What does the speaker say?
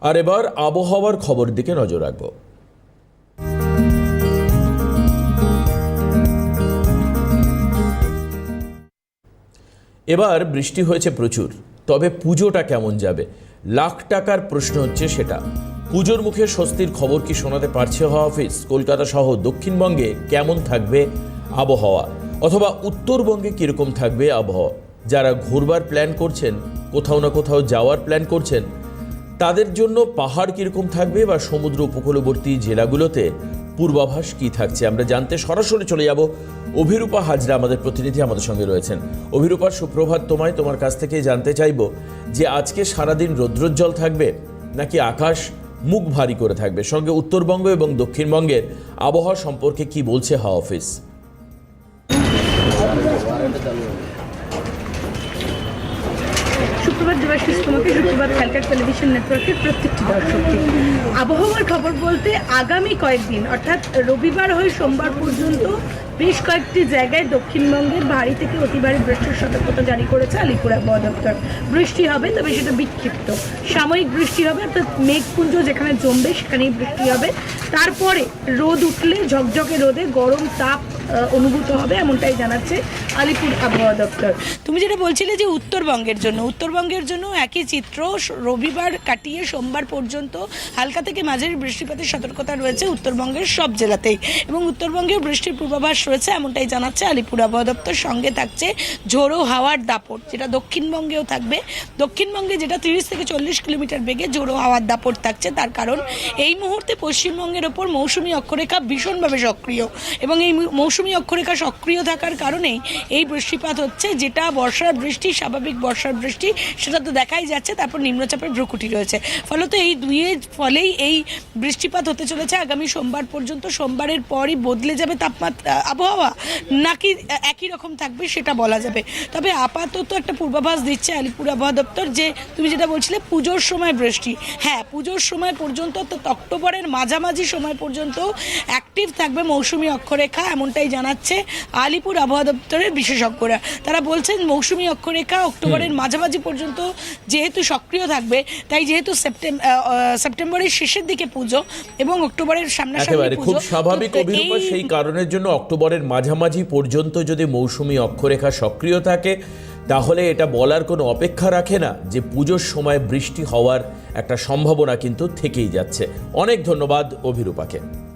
আর এবার আবহাওয়ার খবর দিকে নজর রাখব। এবার বৃষ্টি হয়েছে প্রচুর, তবে পুজোটা কেমন যাবে? লাখ টাকার প্রশ্ন হচ্ছে সেটা। পুজোর মুখে স্বস্তির খবর কি শোনাতে পারছে হওয়া অফিস কলকাতা সহ দক্ষিণবঙ্গে কেমন থাকবে আবহাওয়া? অথবা উত্তরবঙ্গে কীরকম থাকবে আবহাওয়া? যারা ঘুরবার প্ল্যান করছেন, কোথাও না কোথাও যাওয়ার প্ল্যান করছেন তাদের জন্য পাহাড় কীরকম থাকবে বা সমুদ্র উপকূলবর্তী জেলাগুলোতে পূর্বাভাস কি থাকছে? আমরা জানতে সরাসরি চলে যাব। অভিরূপা হাজরা আমাদের প্রতিনিধি আমাদের সঙ্গে রয়েছেন। অভিরূপা, সুপ্রভাত তোমায়। তোমার কাছ থেকে জানতে চাইব যে আজকে সারাদিন রৌদ্রোজ্জ্বল থাকবে নাকি আকাশ মুখ ভারী করে থাকবে? সঙ্গে উত্তরবঙ্গ এবং দক্ষিণবঙ্গের আবহাওয়া সম্পর্কে কি বলছে হাওয়া অফিস? শুক্রবার টেলিভিশন নেটওয়ার্কের প্রত্যেকটি দর্শককে। আবহাওয়ার খবর বলতে আগামী কয়েকদিন, অর্থাৎ রবিবার হয়ে সোমবার পর্যন্ত বেশ কয়েকটি জায়গায় দক্ষিণবঙ্গের ভারী থেকে অতি বৃষ্টির সতর্কতা জারি করেছে আলিপুর আবহাওয়া দপ্তর। বৃষ্টি হবে, তবে সেটা বিক্ষিপ্ত। সাময়িক বৃষ্টি হবে, অর্থাৎ মেঘপুঞ্জ যেখানে জমবে সেখানেই বৃষ্টি হবে। তারপরে রোদ উঠলে ঝকঝকে রোদে গরম তাপ অনুভূত হবে, এমনটাই জানাচ্ছে আলিপুর আবহাওয়া দপ্তর। তুমি যেটা বলছিলে যে উত্তরবঙ্গের জন্য, উত্তরবঙ্গের জন্য একই চিত্র। রবিবার কাটিয়ে সোমবার পর্যন্ত হালকা থেকে মাঝারি বৃষ্টিপাতের সতর্কতা রয়েছে উত্তরবঙ্গের সব জেলাতেই এবং উত্তরবঙ্গেও বৃষ্টির পূর্বাভাস রয়েছে এমনটাই জানাচ্ছে আলিপুর আবহাওয়া দপ্তর। সঙ্গে থাকছে ঝোড়ো হাওয়ার দাপট, যেটা দক্ষিণবঙ্গেও থাকবে। দক্ষিণবঙ্গে যেটা তিরিশ থেকে চল্লিশ কিলোমিটার বেগে ঝোড়ো হাওয়ার দাপট থাকছে, তার কারণ এই মুহূর্তে পশ্চিমবঙ্গের ওপর মৌসুমি অক্ষরেখা ভীষণভাবে সক্রিয় এবং এই মৌসুমি অক্ষরেখা সক্রিয় থাকার কারণেই এই বৃষ্টিপাত হচ্ছে, যেটা বর্ষার বৃষ্টি, স্বাভাবিক বর্ষার বৃষ্টি, সেটা তো দেখাই যাচ্ছে তারপর নিম্নচাপের ভ্রুকুটি রয়েছে। ফলত এই দুইয়ের ফলেই এই বৃষ্টিপাত হতে চলেছে। আগামী সোমবার পর্যন্ত সোমবারের পরই বদলে যাবে তাপমাত্রা আবহাওয়া? নাকি একই রকম থাকবে সেটা বলা যাবে। তবে আপাতত একটা পূর্বাভাস দিচ্ছে আলিপুর আবহাওয়া দপ্তর যে তুমি যেটা বলছিলে পুজোর সময় বৃষ্টি। হ্যাঁ পুজোর সময় পর্যন্ত অর্থাৎ অক্টোবরের মাঝামাঝি সময় পর্যন্ত অ্যাক্টিভ থাকবে মৌসুমি অক্ষরেখা এমনটাই জানাচ্ছে আলিপুর আবহাওয়া দপ্তরের বিশেষজ্ঞরা। তারা বলছেন মৌসুমি অক্ষরেখা অক্টোবরের মাঝামাঝি পর্যন্ত যেহেতু সক্রিয় থাকবে তাই যেহেতু সেপ্টেম্বরের শেষের দিকে পুজো এবং অক্টোবরের সামনাসামনি খুব স্বাভাবিক অভিরূপা সেই কারণের জন্য অক্টোবরের মাঝামাঝি পর্যন্ত যদি মৌসুমি অক্ষরেখা সক্রিয় থাকে তাহলে এটা বলার কোনো অপেক্ষা রাখে না যে পুজোর সময় বৃষ্টি হওয়ার একটা সম্ভাবনা কিন্তু থেকেই যাচ্ছে। অনেক ধন্যবাদ অভিরূপাকে।